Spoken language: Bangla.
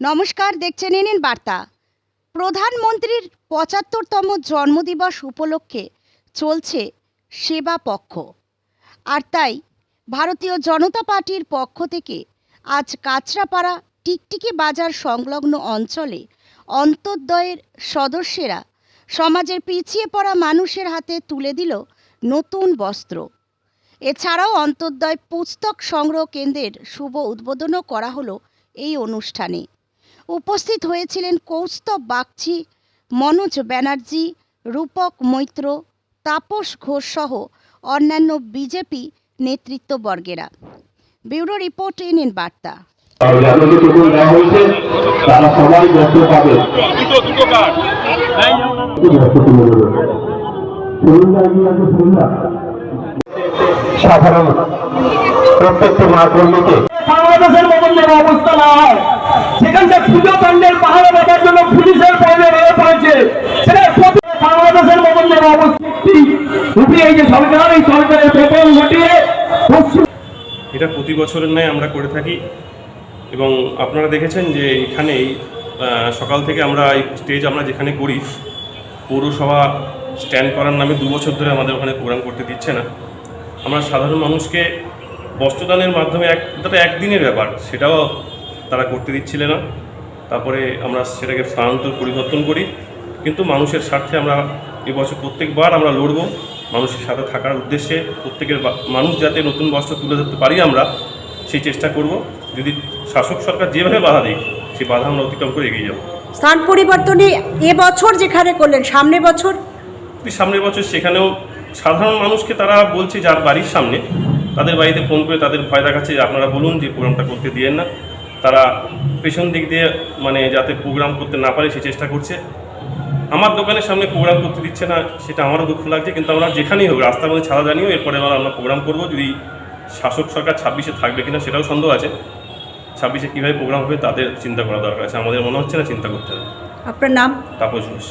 নমস্কার, দেখছেন এনএন বার্তা। প্রধানমন্ত্রীর পঁচাত্তরতম জন্মদিবস উপলক্ষে চলছে সেবা পক্ষ। আর তাই ভারতীয় জনতা পার্টির পক্ষ থেকে আজ কাঁচরাপাড়া টিকটিকি বাজার সংলগ্ন অঞ্চলে অন্তর্দয়ের সদস্যেরা সমাজের পিছিয়ে পড়া মানুষের হাতে তুলে দিল নতুন বস্ত্র। এছাড়াও অন্তর্দয় পুস্তক সংগ্রহ কেন্দ্রের শুভ উদ্বোধনও করা হলো এই অনুষ্ঠানে। উপস্থিত হয়েছিলেন কৌস্তব বাগচি মনোজ ব্যানার্জি রূপক মৈত্র তাপস ঘোষ সহ অন্যান্য বিজেপি নেতৃত্ববর্গেরা। ব্যুরো রিপোর্ট ইন ইন বার্তা তারা সবাই পাবে। সাধারণ প্রত্যেকটি মা কর্মীকে বাংলাদেশের মতন যেন অবস্থা না হয়। সেখানটা পুজো প্যান্ডেল পাহাড়ে বাঁধার জন্য পুলিশের পড়েছে। বাংলাদেশের মতন যেন অবস্থিতি এই যে সরকার, এই সরকারের ঘটিয়ে এটা প্রতি বছরের ন্যায় আমরা করে থাকি। এবং আপনারা দেখেছেন যে এখানেই সকাল থেকে আমরা এই স্টেজ আমরা যেখানে করি, পৌরসভা স্ট্যান্ড করার নামে দু বছর ধরে আমাদের ওখানে প্রোগ্রাম করতে দিচ্ছে না। আমরা সাধারণ মানুষকে বস্ত্রদানের মাধ্যমে এক একদিনের ব্যাপার, সেটাও তারা করতে দিচ্ছিল না। তারপরে আমরা সেটাকে স্থানান্তর পরিবর্তন করি। কিন্তু মানুষের স্বার্থে আমরা এবছর প্রত্যেকবার আমরা লড়ব। মানুষের সাথে থাকার উদ্দেশ্যে প্রত্যেকের মানুষ যাতে নতুন বস্ত্র তুলে ধরতে পারি আমরা সেই চেষ্টা করব। যদি শাসক সরকার যেভাবে বাধা দিক সেই বাধা আমরা অতিক্রম করে এগিয়ে যাব। স্থান পরিবর্তনে এবছর যেখানে করলেন সামনে বছর? যদি সামনের বছর সেখানেও সাধারণ মানুষকে তারা বলছে যার বাড়ির সামনে তাদের বাড়িতে ফোন করে তাদের ভয় দেখাচ্ছে যে আপনারা বলুন যে প্রোগ্রামটা করতে দিয়েন না। তারা পেছন দিক দিয়ে মানে যাতে প্রোগ্রাম করতে না পারে সে চেষ্টা করছে। আমার দোকানের সামনে প্রোগ্রাম করতে দিচ্ছে না সেটা আমারও দুঃখ লাগছে। কিন্তু আমরা যেখানেই হোক রাস্তার মধ্যে ছাড়া জানিও এরপরে আবার আমরা প্রোগ্রাম করব। যদি শাসক সরকার ছাব্বিশে থাকবে কিনা সেটাও সন্দেহ আছে। ছাব্বিশে কীভাবে প্রোগ্রাম হবে তাদের চিন্তা করা দরকার আছে। আমাদের মনে হচ্ছে না চিন্তা করতে হবে। আপনার নাম? তাপস ঘোষ।